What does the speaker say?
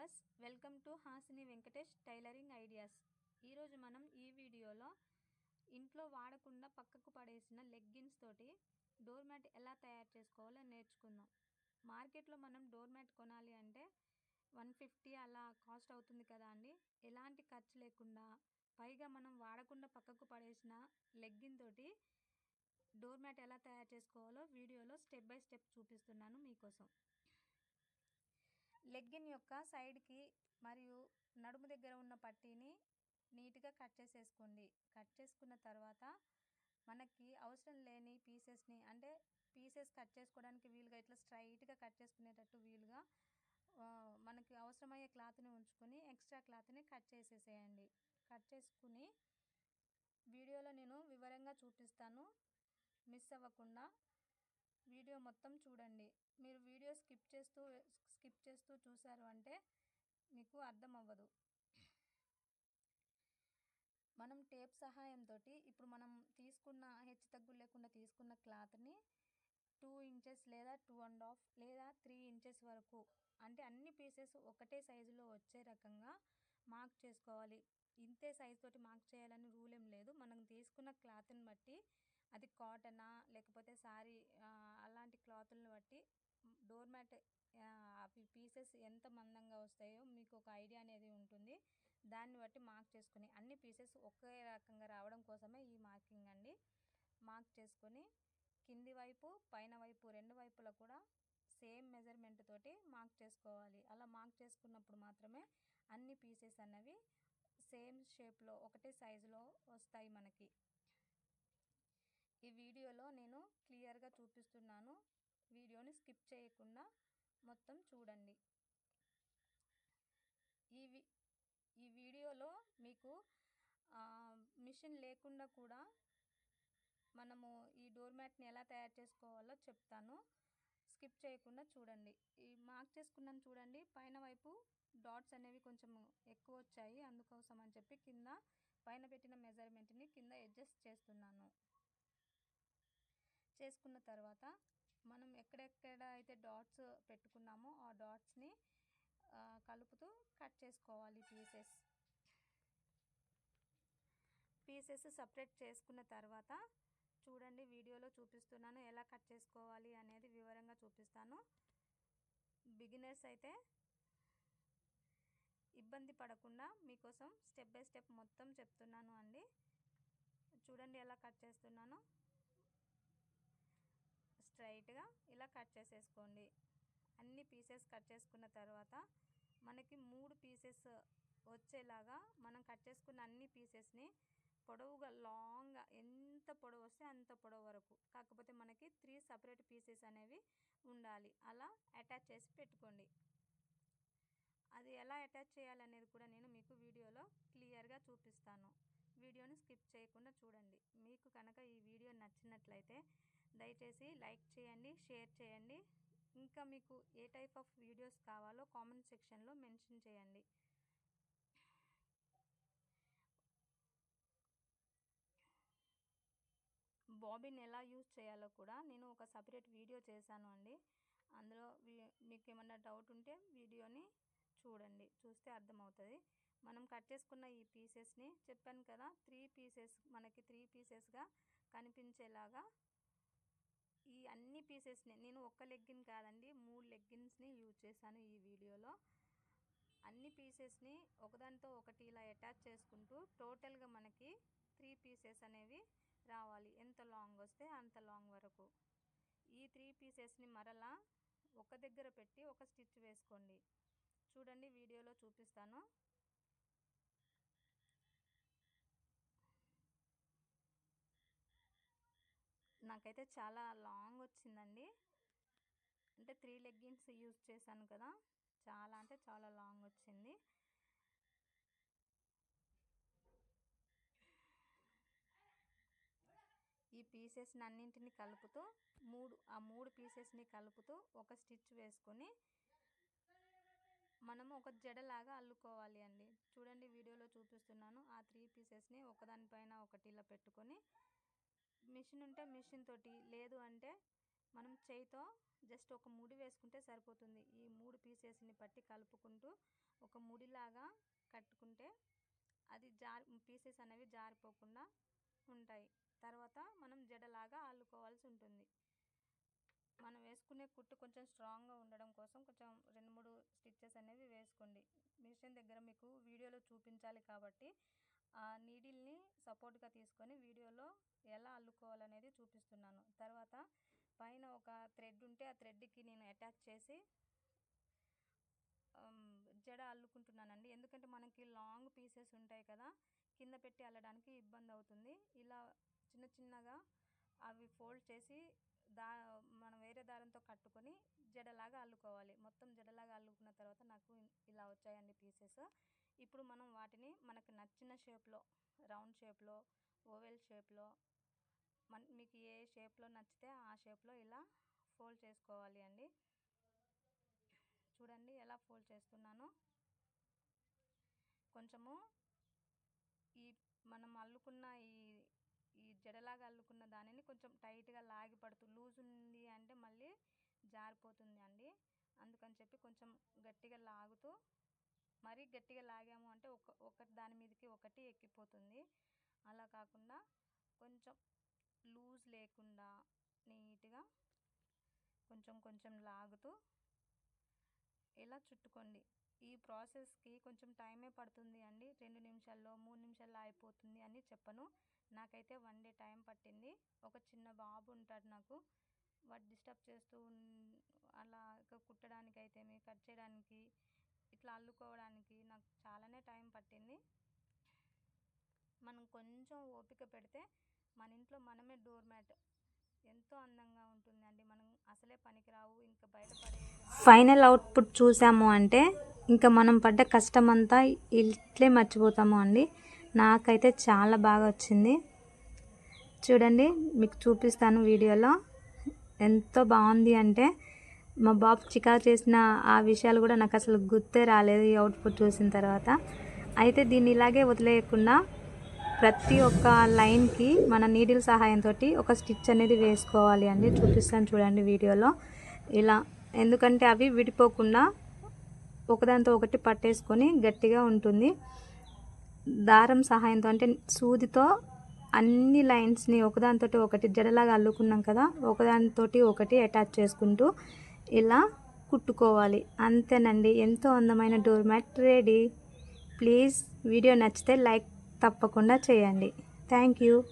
Viewers welcome to Hasini Venkatesh tailoring ideas. ఈరోజు మనం ఈ వీడియోలో ఇంట్లో వాడకుండా పక్కకు పడేసిన లెగ్గిన్స్ తోటి డోర్ మ్యాట్ ఎలా తయారు చేసుకోవాలో నేర్చుకుందాం. మార్కెట్లో మనం డోర్ మ్యాట్ కొనాలి అంటే వన్ ఫిఫ్టీ అలా కాస్ట్ అవుతుంది కదా అండి. ఎలాంటి ఖర్చు లేకుండా పైగా మనం వాడకుండా పక్కకు పడేసిన లెగ్గిన్ తోటి డోర్ మ్యాట్ ఎలా తయారు చేసుకోవాలో వీడియోలో స్టెప్ బై స్టెప్ చూపిస్తున్నాను మీకోసం. లెగ్గిన్ యొక్క సైడ్కి మరియు నడుము దగ్గర ఉన్న పట్టీని నీట్గా కట్ చేసేసుకోండి. కట్ చేసుకున్న తర్వాత మనకి అవసరం లేని పీసెస్ని అంటే పీసెస్ కట్ చేసుకోవడానికి వీలుగా ఇట్లా స్ట్రైట్గా కట్ చేసుకునేటట్టు వీలుగా మనకి అవసరమయ్యే క్లాత్ని ఉంచుకొని ఎక్స్ట్రా క్లాత్ని కట్ చేసేసేయండి. కట్ చేసుకుని వీడియోలో నేను వివరంగా చూపిస్తాను. మిస్ అవ్వకుండా వీడియో మొత్తం చూడండి. మీరు వీడియో స్కిప్ చేస్తూ స్కిప్ చేస్తూ చూశారు అంటే మీకు అర్థం అవ్వదు. మనం టేప్ సహాయంతో ఇప్పుడు మనం తీసుకున్న హెచ్చు తగ్గులు లేకుండా తీసుకున్న క్లాత్ని టూ ఇంచెస్ లేదా టూ అండ్ హాఫ్ లేదా త్రీ ఇంచెస్ వరకు అంటే అన్ని పీసెస్ ఒకటే సైజులో వచ్చే రకంగా మార్క్ చేసుకోవాలి. ఇంతే సైజుతోటి మార్క్ చేయాలని రూల్ ఏం లేదు. మనం తీసుకున్న క్లాత్ని బట్టి అది కాటనా లేకపోతే సారీ అలాంటి క్లాతులను బట్టి డోర్ మ్యాట్ అవి పీసెస్ ఎంత మందంగా వస్తాయో మీకు ఒక ఐడియా అనేది ఉంటుంది. దాన్ని బట్టి మార్క్ చేసుకుని అన్ని పీసెస్ ఒకే రకంగా రావడం కోసమే ఈ మార్కింగ్ అండి. మార్క్ చేసుకొని కింది వైపు పైన వైపు రెండు వైపులా కూడా సేమ్ మెజర్మెంట్ తోటి మార్క్ చేసుకోవాలి. అలా మార్క్ చేసుకున్నప్పుడు మాత్రమే అన్ని పీసెస్ అన్నవి సేమ్ షేప్లో ఒకటే సైజులో వస్తాయి మనకి. ఈ వీడియోలో నేను క్లియర్గా చూపిస్తున్నాను. వీడియోని స్కిప్ చేయకుండా మొత్తం చూడండి. ఈ ఈ వీడియోలో మీకు మిషన్ లేకుండా కూడా మనము ఈ డోర్ మ్యాట్ని ఎలా తయారు చేసుకోవాలో చెప్తాను. స్కిప్ చేయకుండా చూడండి. ఈ మార్క్ చేసుకున్నాను చూడండి. పైన వైపు డాట్స్ అనేవి కొంచెం ఎక్కువ వచ్చాయి. అందుకోసం అని చెప్పి కింద పైన పెట్టిన మెజర్మెంట్ని కింద అడ్జస్ట్ చేస్తున్నాను. చేసుకున్న తర్వాత మనం ఎక్కడెక్కడ అయితే డాట్స్ పెట్టుకున్నామో ఆ డాట్స్ని కలుపుతూ కట్ చేసుకోవాలి పీసెస్. పీసెస్ సపరేట్ చేసుకున్న తర్వాత చూడండి వీడియోలో చూపిస్తున్నాను ఎలా కట్ చేసుకోవాలి అనేది వివరంగా చూపిస్తాను. బిగినర్స్ అయితే ఇబ్బంది పడకుండా మీకోసం స్టెప్ బై స్టెప్ మొత్తం చెప్తున్నాను అండి. చూడండి ఎలా కట్ చేస్తున్నానో. స్ట్రైట్గా ఇలా కట్ చేసేసుకోండి. అన్ని పీసెస్ కట్ చేసుకున్న తర్వాత మనకి మూడు పీసెస్ వచ్చేలాగా మనం కట్ చేసుకున్న అన్ని పీసెస్ని పొడవుగా లాంగ్గా ఎంత పొడవు వస్తే అంత పొడవు వరకు కాకపోతే మనకి త్రీ సపరేట్ పీసెస్ అనేవి ఉండాలి. అలా అటాచ్ చేసి పెట్టుకోండి. అది ఎలా అటాచ్ చేయాలనేది కూడా నేను మీకు వీడియోలో క్లియర్గా చూపిస్తాను. వీడియోని స్కిప్ చేయకుండా చూడండి. మీకు కనుక ఈ వీడియో నచ్చినట్లయితే దయచేసి లైక్ చేయండి షేర్ చేయండి. ఇంకా మీకు ఏ టైప్ ఆఫ్ వీడియోస్ కావాలో కామెంట్ సెక్షన్లో మెన్షన్ చేయండి. బాబిన్ ఎలా యూజ్ చేయాలో కూడా నేను ఒక సపరేట్ వీడియో చేశాను అండి. అందులో మీకు ఏమన్నా డౌట్ ఉంటే వీడియోని చూడండి చూస్తే అర్థమవుతుంది. మనం కట్ చేసుకున్న ఈ పీసెస్ని చెప్పాను కదా త్రీ పీసెస్ మనకి త్రీ పీసెస్గా కనిపించేలాగా ఈ అన్ని పీసెస్ని నేను ఒక్క లెగ్గిన్ కాదండి మూడు లెగ్గిన్స్ని యూజ్ చేశాను ఈ వీడియోలో. అన్ని పీసెస్ని ఒకదానితో ఒకటి ఇలా అటాచ్ చేసుకుంటూ టోటల్గా మనకి త్రీ పీసెస్ అనేవి రావాలి. ఎంత లాంగ్ వస్తే అంత లాంగ్ వరకు. ఈ త్రీ పీసెస్ని మరలా ఒక దగ్గర పెట్టి ఒక స్టిచ్ వేసుకోండి. చూడండి వీడియోలో చూపిస్తాను. నాకైతే చాలా లాంగ్ వచ్చిందండి. అంటే త్రీ లెగ్గిన్స్ యూజ్ చేశాను కదా. చాలా అంటే చాలా లాంగ్ వచ్చింది. ఈ పీసెస్ని అన్నింటిని కలుపుతూ మూడు ఆ మూడు పీసెస్ని కలుపుతూ ఒక స్టిచ్ వేసుకొని మనము ఒక జడలాగా అల్లుకోవాలి అండి. చూడండి వీడియోలో చూపిస్తున్నాను. ఆ త్రీ పీసెస్ని ఒకదానిపైన ఒకటి ఇలా పెట్టుకొని మిషన్ ఉంటే మిషన్ తోటి లేదు అంటే మనం చేయితో జస్ట్ ఒక ముడి వేసుకుంటే సరిపోతుంది. ఈ మూడు పీసెస్ని పట్టి కలుపుకుంటూ ఒక ముడిలాగా కట్టుకుంటే అది జారి పీసెస్ అనేవి జారిపోకుండా ఉంటాయి. తర్వాత మనం జడలాగా అల్లుకోవాల్సి ఉంటుంది. మనం వేసుకునే కుట్టు కొంచెం స్ట్రాంగ్గా ఉండడం కోసం కొంచెం రెండు మూడు స్టిచ్చెస్ అనేవి వేసుకోండి. మిషన్ దగ్గర మీకు వీడియోలో చూపించాలి కాబట్టి ఆ నీడిల్ని సపోర్ట్గా తీసుకొని వీడియోలో ఎలా అల్లుకోవాలనేది చూపిస్తున్నాను. తర్వాత పైన ఒక థ్రెడ్ ఉంటే ఆ థ్రెడ్కి నేను అటాచ్ చేసి జడ అల్లుకుంటున్నానండి. ఎందుకంటే మనకి లాంగ్ పీసెస్ ఉంటాయి కదా కింద పెట్టి అల్లడానికి ఇబ్బంది అవుతుంది. ఇలా చిన్న చిన్నగా అవి ఫోల్డ్ చేసి దా మనం వేరే దారంతో కట్టుకొని జడలాగా అల్లుకోవాలి. మొత్తం జడలాగా అల్లుకున్న తర్వాత నాకు ఇలా వచ్చాయండి పీసెస్. ఇప్పుడు మనం వాటిని మనకు నచ్చిన షేప్లో రౌండ్ షేప్లో ఓవెల్ షేప్లో మన మీకు ఏ షేప్లో నచ్చితే ఆ షేప్లో ఇలా ఫోల్డ్ చేసుకోవాలి అండి. చూడండి ఎలా ఫోల్డ్ చేస్తున్నాను. కొంచెము ఈ మనం అల్లుకున్న ఈ ఈ జడలాగా అల్లుకున్న దానిని కొంచెం టైట్గా లాగి పడుతూ లూజ్ ఉంది అంటే మళ్ళీ జారిపోతుంది అండి. అందుకని చెప్పి కొంచెం గట్టిగా లాగుతూ మరీ గట్టిగా లాగాము అంటే ఒక ఒకటి దాని మీదకి ఒకటి ఎక్కిపోతుంది. అలా కాకుండా కొంచెం లూజ్ లేకుండా నీట్గా కొంచెం కొంచెం లాగుతూ ఇలా చుట్టుకోండి. ఈ ప్రాసెస్కి కొంచెం టైమే పడుతుంది అండి. రెండు నిమిషాల్లో మూడు నిమిషాల్లో అయిపోతుంది అని చెప్పను. నాకైతే వన్ డే టైం పట్టింది. ఒక చిన్న బాబు ఉంటాడు నాకు. వాడు డిస్టర్బ్ చేస్తూ అలా కుట్టడానికి అయితే కట్ చేయడానికి ఇట్లా అల్లుకోవడానికి నాకు చాలానే టైం పట్టింది. మనం కొంచెం ఓపిక పెడితే మన ఇంట్లో మనమే డోర్ మ్యాట్ ఎంతో అందంగా ఉంటుందండి మనం అసలే పనికిరావు ఇంకా బయటపడే ఫైనల్ అవుట్పుట్ చూసాము అంటే ఇంకా మనం పడ్డ కష్టం అంతా ఇట్లే మర్చిపోతాము అండి. నాకైతే చాలా బాగా వచ్చింది. చూడండి మీకు చూపిస్తాను వీడియోలో. ఎంతో బాగుంది అంటే మా బాబు చికా చేసిన ఆ విషయాలు కూడా నాకు అసలు గుర్తే రాలేదు ఈ అవుట్పుట్ చూసిన తర్వాత. అయితే దీన్ని ఇలాగే వదిలేయకుండా ప్రతి ఒక్క లైన్కి మన నీడిల్ సహాయంతో ఒక స్టిచ్ అనేది వేసుకోవాలి అండి. చూపిస్తాను చూడండి వీడియోలో. ఇలా ఎందుకంటే అవి విడిపోకుండా ఒకదాంతో ఒకటి పట్టేసుకొని గట్టిగా ఉంటుంది. దారం సహాయంతో అంటే సూదితో అన్ని లైన్స్ని ఒకదానితోటి ఒకటి జడలాగా అల్లుకున్నాం కదా ఒకదానితోటి ఒకటి అటాచ్ చేసుకుంటూ ఇలా కుట్టుకోవాలి. అంతేనండి. ఎంతో అందమైన door mat ready. Please video నచ్చితే లైక్ తప్పకుండా చేయండి. Thank you.